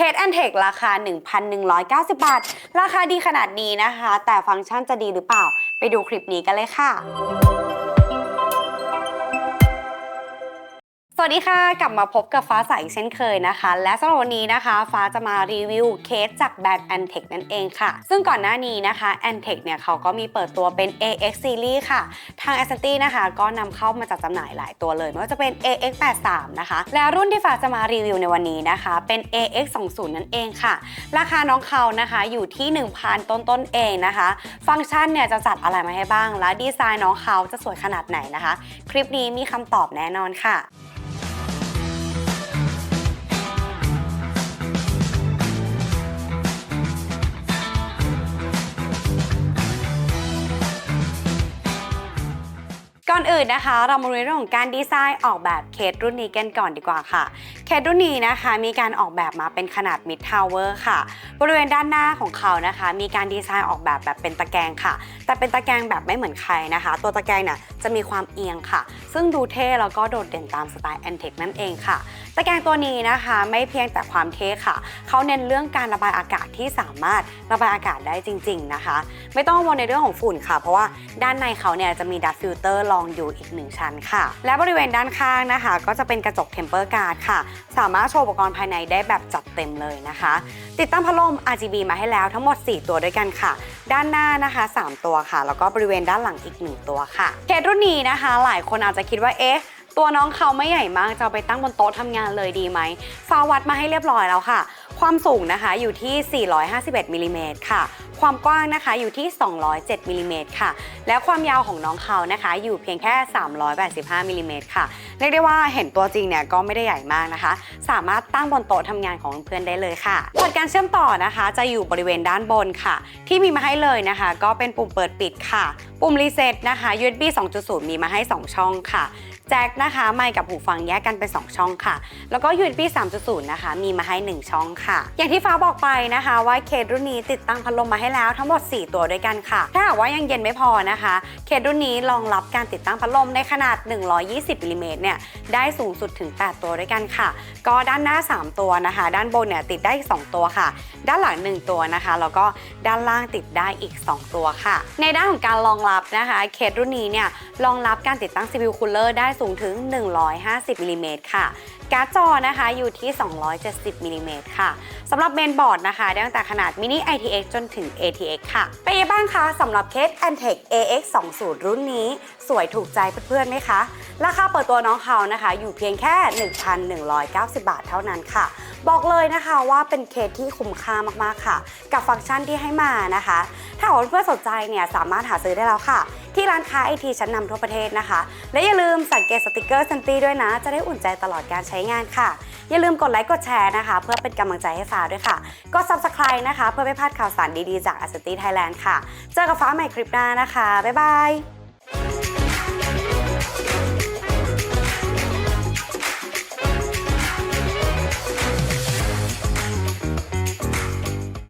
เคสแอนเทคราคา 1,190 บาท ราคาดีขนาดนี้นะคะ แต่ฟังก์ชันจะดีหรือเปล่า ไปดูคลิปนี้กันเลยค่ะ สวัสดีค่ะ กลับมาพบกับฟ้าใสเช่นเคยนะคะ และสำหรับวันนี้นะคะ ฟ้าจะมารีวิวเคสจากแบรนด์ Antec นั่นเองค่ะ ซึ่งก่อนหน้านี้นะคะ Antec เนี่ยเขาก็มีเปิดตัวเป็น AX Series ค่ะ ทาง a s c e n t y นะคะ ก็นำเข้ามาจัดจำหน่ายหลายตัวเลยไม่ว่าจะเป็น AX 83นะคะ และรุ่นที่ฟ้าจะมารีวิวในวันนี้นะคะ เป็น AX 20นั่นเองค่ะ ราคาน้องเขานะคะอยู่ที่ 1,000 ต้นๆเองนะคะ ฟังก์ชันเนี่ยจะจัดอะไรมาให้บ้าง และดีไซน์น้องเขาจะสวยขนาดไหนนะคะ คลิปนี้มีคำตอบแน่นอนค่ะ ก่อนอื่นนะคะ เรามาดูในเรื่องของการดีไซน์ออกแบบเคสรุ่นนี้กันก่อนดีกว่าค่ะ เคสรุ่นนี้นะคะมีการออกแบบมาเป็นขนาด mid tower ค่ะ บริเวณด้านหน้าของเขานะคะ มีการดีไซน์ออกแบบแบบเป็นตะแกรงค่ะ แต่เป็นตะแกรงแบบไม่เหมือนใครนะคะ ตัวตะแกรงเนี่ยจะมีความเอียงค่ะ ซึ่งดูเท่แล้วก็โดดเด่นตามสไตล์แอนเทคนั่นเองค่ะ ตะแกรงตัวนี้นะคะไม่เพียงแต่ความเท่ค่ะ เขาเน้นเรื่องการระบายอากาศที่สามารถระบายอากาศได้จริง ๆนะคะ ไม่ต้องกังวลในเรื่องของฝุ่นค่ะ เพราะว่าด้านในเขาเนี่ยจะมีดัตฟิลเตอร์รองอยู่อีกหนึ่งชั้นค่ะ และบริเวณด้านข้างนะคะ ก็จะเป็นกระจกเทมเปอร์การ์ดค่ะสามารถโชว์อุปกรณ์ภายในได้แบบจัดเต็มเลยนะคะ ติดตั้งพัดลม RGB มาให้แล้วทั้งหมด 4 ตัวด้วยกันค่ะ ด้านหน้านะคะ 3 ตัวค่ะ แล้วก็บริเวณด้านหลังอีก 1 ตัวค่ะเคสรุ่นนี้นะคะ หลายคนอาจจะคิดว่าเอ๊ะตัวน้องเขาไม่ใหญ่มากจะเอาไปตั้งบนโต๊ะทำงานเลยดีไหมฟ้าวัดมาให้เรียบร้อยแล้วค่ะ ความสูงนะคะอยู่ที่ 451มิลลิเมตรค่ะ ความกว้างนะคะอยู่ที่ 207มิลลิเมตรค่ะ และความยาวของน้องเขานะคะ อยู่เพียงแค่ 385มิลลิเมตรค่ะ เรียกได้ว่าเห็นตัวจริงเนี่ยก็ไม่ได้ใหญ่มากนะคะ สามารถตั้งบนโต๊ะทำงานของเพื่อนได้เลยค่ะพอร์ตการเชื่อมต่อนะคะ จะอยู่บริเวณด้านบนค่ะ ที่มีมาให้เลยนะคะ ก็เป็นปุ่มเปิดปิดค่ะ ปุ่มรีเซ็ตนะคะ USB 2.0 มีมาให้ 2 ช่องค่ะแจ็คนะคะไมค์กับหูฟังแยกกันเป็น 2 ช่องค่ะ แล้วก็ USB 3.0 นะคะ มีมาให้ 1 ช่องค่ะ อย่างที่ฟ้าบอกไปนะคะ ว่าเคสรุ่นนี้ติดตั้งพัดลมมาให้แล้วทั้งหมด 4 ตัวด้วยกันค่ะ ถ้าหากว่ายังเย็นไม่พอนะคะ เคสรุ่นนี้รองรับการติดตั้งพัดลมในขนาด 120มิลลิเมตรเนี่ยได้สูงสุดถึง 8 ตัวด้วยกันค่ะ ก็ด้านหน้า 3 ตัวนะคะ ด้านบนเนี่ยติดได้อีก2ตัวค่ะ ด้านหลัง 1 ตัวนะคะ แล้วก็ด้านล่างติดได้อีก 2 ตัวค่ะ ในด้านของการรองรับนะคะเคสรุ่นนี้เนี่ยรองรับการติดตั้ง CPU Cooler ได้สูงถึง 150มิลลิเมตรค่ะ การ์ดจอนะคะอยู่ที่ 270มิลลิเมตรค่ะสำหรับเมนบอร์ดนะคะ ได้ตั้งแต่ขนาด mini ITX จนถึง ATX ค่ะ เป็นยังไงบ้างคะสำหรับเคส Antec AX 20รุ่นนี้ สวยถูกใจเพื่อนๆไหมคะ ราคาเปิดตัวน้องเขานะคะ อยู่เพียงแค่ 1,190 บาทเท่านั้นค่ะ บอกเลยนะคะว่าเป็นเคสที่คุ้มค่ามากๆค่ะ กับฟังก์ชันที่ให้มานะคะ ถ้าหากว่าเพื่อนๆสนใจเนี่ยสามารถหาซื้อได้แล้วค่ะ ที่ร้านค้าไอทีชั้นนำทั่วประเทศนะคะ และอย่าลืมสังเกตสติกเกอร์ซันตี้ด้วยนะ จะได้อุ่นใจตลอดการใช้งานค่ะ อย่าลืมกดไลค์กดแชร์นะคะ เพื่อเป็นกำลังใจให้ฟ้าด้วยค่ะ กด subscribe นะคะ เพื่อไม่พลาดข่าวสารดีๆจาก a s c e n t y Thailand ค่ะ เจอกับฟ้าใหม่คลิปหน้านะคะบ๊ายบาย